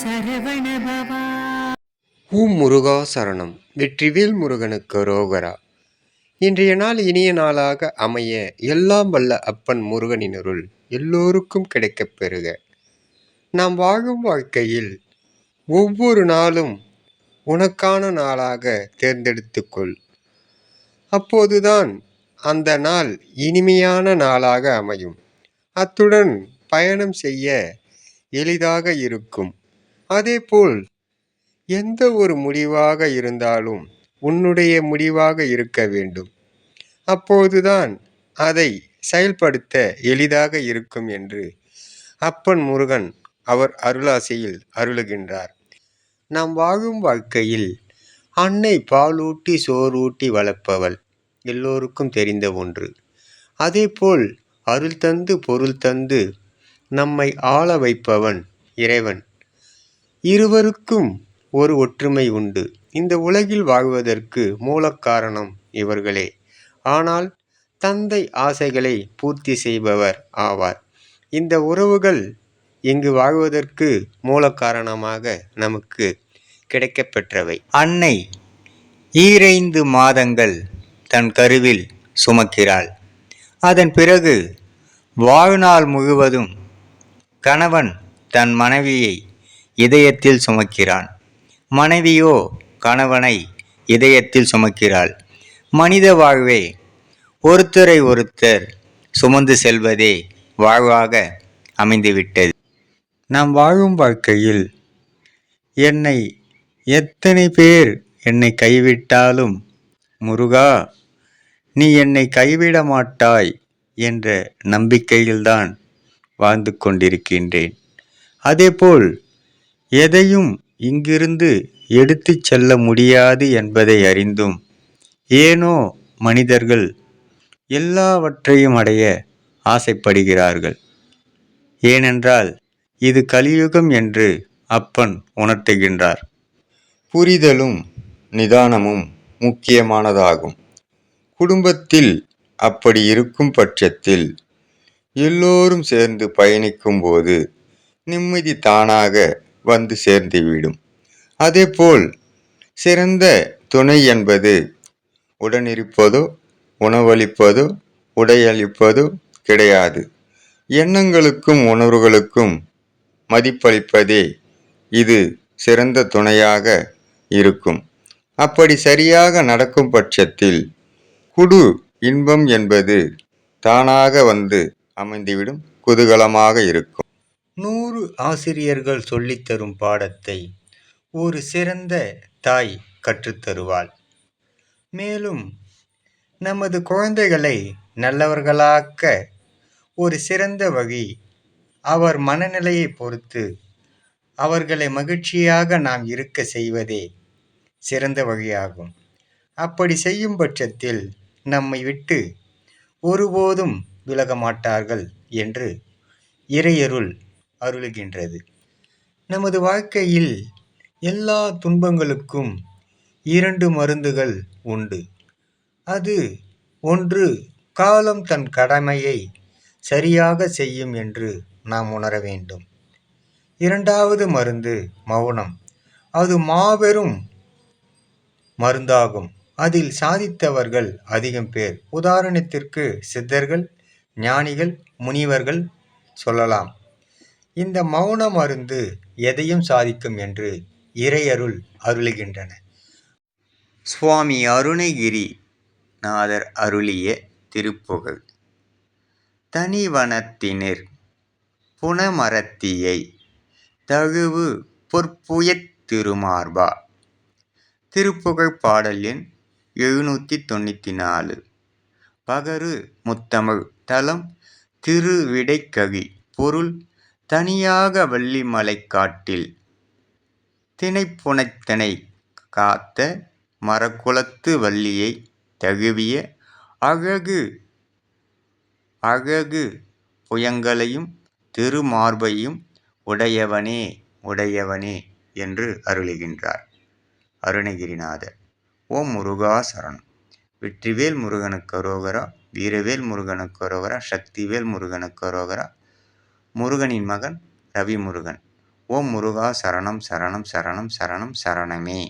சரவணபவா முருகா சரணம். வெற்றிவேல் முருகனுக்கு ரோகரா. இன்றைய நாள் இனிய நாளாக அமைய எல்லாம் வல்ல அப்பன் முருகனினருள் எல்லோருக்கும் கிடைக்கப் பெறுக. நாம் வாழும் வாழ்க்கையில் ஒவ்வொரு நாளும் உனக்கான நாளாக தேர்ந்தெடுத்துக்கொள் அப்போதுதான் அந்த நாள் இனிமையான நாளாக அமையும். அத்துடன் பயணம் செய்ய எளிதாக இருக்கும். அதேபோல் எந்த ஒரு முடிவாக இருந்தாலும் உன்னுடைய முடிவாக இருக்க வேண்டும். அப்போதுதான் அதை செயல்படுத்த எளிதாக இருக்கும் என்று அப்பன் முருகன் அவர் அருளாசையில் அருளுகின்றார். நாம் வாழும் வாழ்க்கையில் அன்னை பாலூட்டி சோறூட்டி வளர்ப்பவள் எல்லோருக்கும் தெரிந்த ஒன்று. அதேபோல் அருள் தந்து பொருள் தந்து நம்மை ஆள வைப்பவன் இறைவன். இருவருக்கும் ஒரு ஒற்றுமை உண்டு. இந்த உலகில் வாழ்வதற்கு மூலக்காரணம் இவர்களே. ஆனால் தந்தை ஆசைகளை பூர்த்தி செய்பவர் ஆவார். இந்த உறவுகள் இங்கு வாழ்வதற்கு மூலக்காரணமாக நமக்கு கிடைக்கப்பெற்றவை. அன்னை ஈரைந்து மாதங்கள் தன் கருவில் சுமக்கிறாள். அதன் பிறகு வாழ்நாள் முழுவதும் கணவன் தன் மனைவியை இதயத்தில் சுமக்கிறான். மனைவியோ கணவனை இதயத்தில் சுமக்கிறாள். மனித வாழ்வே ஒருத்தரை ஒருத்தர் சுமந்து செல்வதே வாழ்வாக அமைந்துவிட்டது. நாம் வாழும் வாழ்க்கையில் என்னை எத்தனை பேர் என்னை கைவிட்டாலும் முருகா நீ என்னை கைவிட மாட்டாய் என்ற நம்பிக்கையில்தான் வாழ்ந்து கொண்டிருக்கின்றேன். அதேபோல் எதையும் இங்கிருந்து எடுத்துச் செல்ல முடியாது என்பதை அறிந்தும் ஏனோ மனிதர்கள் எல்லாவற்றையும் அடைய ஆசைப்படுகிறார்கள். ஏனென்றால் இது கலியுகம் என்று அப்பன் உணர்த்துகின்றார். புரிதலும் நிதானமும் முக்கியமானதாகும். குடும்பத்தில் அப்படி இருக்கும் பட்சத்தில் எல்லோரும் சேர்ந்து பயணிக்கும்போது நிம்மதி தானாக வந்து சேர்ந்துவிடும் அதேபோல் சிறந்த துணை என்பது உடனிருப்பதோ உணவளிப்பதோ உடையளிப்பதோ கிடையாது. எண்ணங்களுக்கும் உணர்வுகளுக்கும் மதிப்பளிப்பதே இது சிறந்த துணையாக இருக்கும். அப்படி சரியாக நடக்கும் பட்சத்தில் குடு இன்பம் என்பது தானாக வந்து அமைந்துவிடும் குதூகலமாக இருக்கும். நூறு ஆசிரியர்கள் சொல்லித்தரும் பாடத்தை ஒரு சிறந்த தாய் கற்றுத்தருவாள் மேலும் நமது குழந்தைகளை நல்லவர்களாக்க ஒரு சிறந்த வழி அவர் மனநிலையை பொறுத்து அவர்களை மகிழ்ச்சியாக நாம் இருக்க செய்வதே சிறந்த வழியாகும். அப்படி செய்யும் பட்சத்தில் நம்மை விட்டு ஒருபோதும் விலக மாட்டார்கள் என்று இறையருள் அருளுகின்றது. நமது வாழ்க்கையில் எல்லா துன்பங்களுக்கும் இரண்டு மருந்துகள் உண்டு. அது ஒன்று காலம் தன் கடமையை சரியாக செய்யும் என்று நாம் உணர வேண்டும். இரண்டாவது மருந்து மௌனம். அது மாபெரும் மருந்தாகும். அதில் சாதித்தவர்கள் அதிகம் பேர். உதாரணத்திற்கு சித்தர்கள் ஞானிகள் முனிவர்கள் சொல்லலாம். இந்த மௌன மருந்து எதையும் சாதிக்கும் என்று இறையருள் அருளுகின்றன. சுவாமி அருணகிரி நாதர் அருளிய திருப்புகழ். தனிவனத்தினிர் புனமரத்தியை தகுவு பொற்புயத் திருமார்பா. திருப்புகழ் பாடல் எண் எழுநூற்றி தொண்ணூற்றி நாலு பகரு முத்தமிழ் தலம் திருவிடைக்கழி பொருள் தனியாக வள்ளிமலை காட்டில் திணைப்புனைத்தனை காத்த மரக்குளத்து வள்ளியை தழுவிய அழகு அழகு புயங்களையும் திருமார்பையும் உடையவனே உடையவனே என்று அருளுகின்றார் அருணகிரிநாதர். ஓம் முருகா சரணம். வெற்றிவேல் முருகனுக்கு அரோகரா வீரவேல் முருகனுக்கு அரோகரா சக்திவேல் முருகனுக்கு அரோகரா முருகனின் மகன் ரவி முருகன் ஓம் முருகா சரணம் சரணம் சரணம் சரணம் சரணமே.